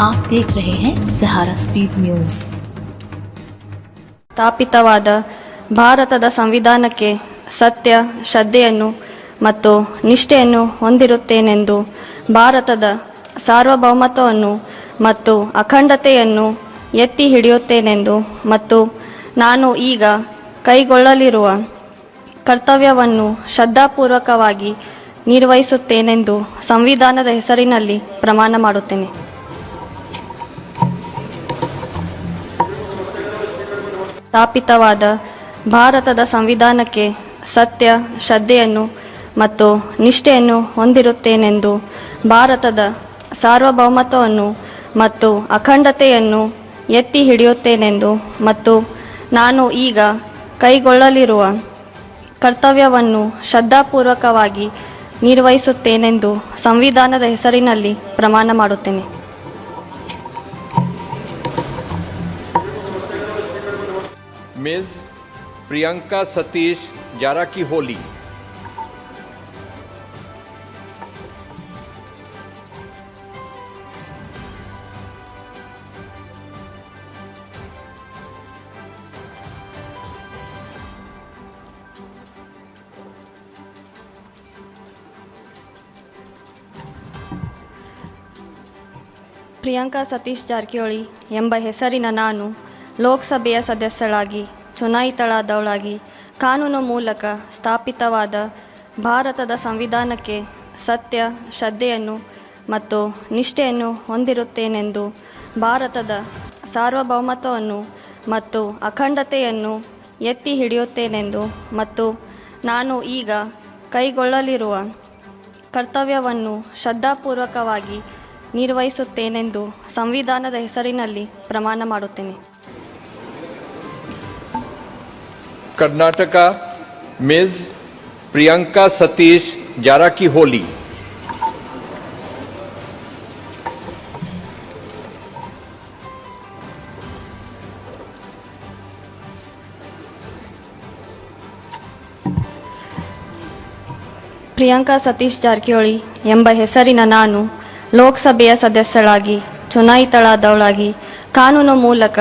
आप देख रहे हैं सहारा स्पीड न्यूज ಸ್ಥಾಪಿತವಾದ ಭಾರತದ ಸಂವಿಧಾನಕ್ಕೆ ಸತ್ಯ ಶ್ರದ್ಧೆಯನ್ನು ಮತ್ತು ನಿಷ್ಠೆಯನ್ನು ಹೊಂದಿರುತ್ತೇನೆಂದು ಭಾರತದ ಸಾರ್ವಭೌಮತ್ವವನ್ನು ಮತ್ತು ಅಖಂಡತೆಯನ್ನು ಎತ್ತಿ ಹಿಡಿಯುತ್ತೇನೆಂದು ಮತ್ತು ನಾನು ಈಗ ಕೈಗೊಳ್ಳಲಿರುವ ಕರ್ತವ್ಯವನ್ನು ಶ್ರದ್ಧಾಪೂರ್ವಕವಾಗಿ ನಿರ್ವಹಿಸುತ್ತೇನೆಂದು ಸಂವಿಧಾನದ ಹೆಸರಿನಲ್ಲಿ ಪ್ರಮಾಣ ಮಾಡುತ್ತೇನೆ ಸ್ಥಾಪಿತವಾದ ಭಾರತದ ಸಂವಿಧಾನಕ್ಕೆ ಸತ್ಯ, ಶ್ರದ್ಧೆಯನ್ನು ಮತ್ತು ನಿಷ್ಠೆಯನ್ನು ಹೊಂದಿರುತ್ತೇನೆಂದು ಭಾರತದ ಸಾರ್ವಭೌಮತ್ವವನ್ನು ಮತ್ತು ಅಖಂಡತೆಯನ್ನು ಎತ್ತಿ ಹಿಡಿಯುತ್ತೇನೆಂದು ಮತ್ತು ನಾನು ಈಗ ಕೈಗೊಳ್ಳಲಿರುವ ಕರ್ತವ್ಯವನ್ನು ಶ್ರದ್ಧಾಪೂರ್ವಕವಾಗಿ ನಿರ್ವಹಿಸುತ್ತೇನೆಂದು ಸಂವಿಧಾನದ ಹೆಸರಿನಲ್ಲಿ ಪ್ರಮಾಣ ಮಾಡುತ್ತೇನೆ. मिस प्रियंका सतीश जारा की होली ಪ್ರಿಯಾಂಕಾ ಸತೀಶ್ ಜಾರಕಿಹೊಳಿ ಎಂಬ ಹೆಸರಿನ ನಾನು ಲೋಕಸಭೆಯ ಸದಸ್ಯಳಾಗಿ ಚುನಾಯಿತಳಾದವಳಾಗಿ ಕಾನೂನು ಮೂಲಕ ಸ್ಥಾಪಿತವಾದ ಭಾರತದ ಸಂವಿಧಾನಕ್ಕೆ ಸತ್ಯ, ಶ್ರದ್ಧೆಯನ್ನು ಮತ್ತು ನಿಷ್ಠೆಯನ್ನು ಹೊಂದಿರುತ್ತೇನೆಂದು ಭಾರತದ ಸಾರ್ವಭೌಮತ್ವವನ್ನು ಮತ್ತು ಅಖಂಡತೆಯನ್ನು ಎತ್ತಿ ಹಿಡಿಯುತ್ತೇನೆಂದು ಮತ್ತು ನಾನು ಈಗ ಕೈಗೊಳ್ಳಲಿರುವ ಕರ್ತವ್ಯವನ್ನು ಶ್ರದ್ಧಾಪೂರ್ವಕವಾಗಿ ನಿರ್ವಹಿಸುತ್ತೇನೆಂದು ಸಂವಿಧಾನದ ಹೆಸರಿನಲ್ಲಿ ಪ್ರಮಾಣ ಮಾಡುತ್ತೇನೆ. कर्नाटका मिस प्रियंका सतीश जारा की होली ಪ್ರಿಯಾಂಕಾ ಸತೀಶ್ ಜಾರಕಿಹೊಳಿ ಎಂಬ ಹೆಸರಿನ ನಾನು ಲೋಕಸಭೆಯ ಸದಸ್ಯಳಾಗಿ ಚುನಾಯಿತಳಾದವಳಾಗಿ ಕಾನೂನು ಮೂಲಕ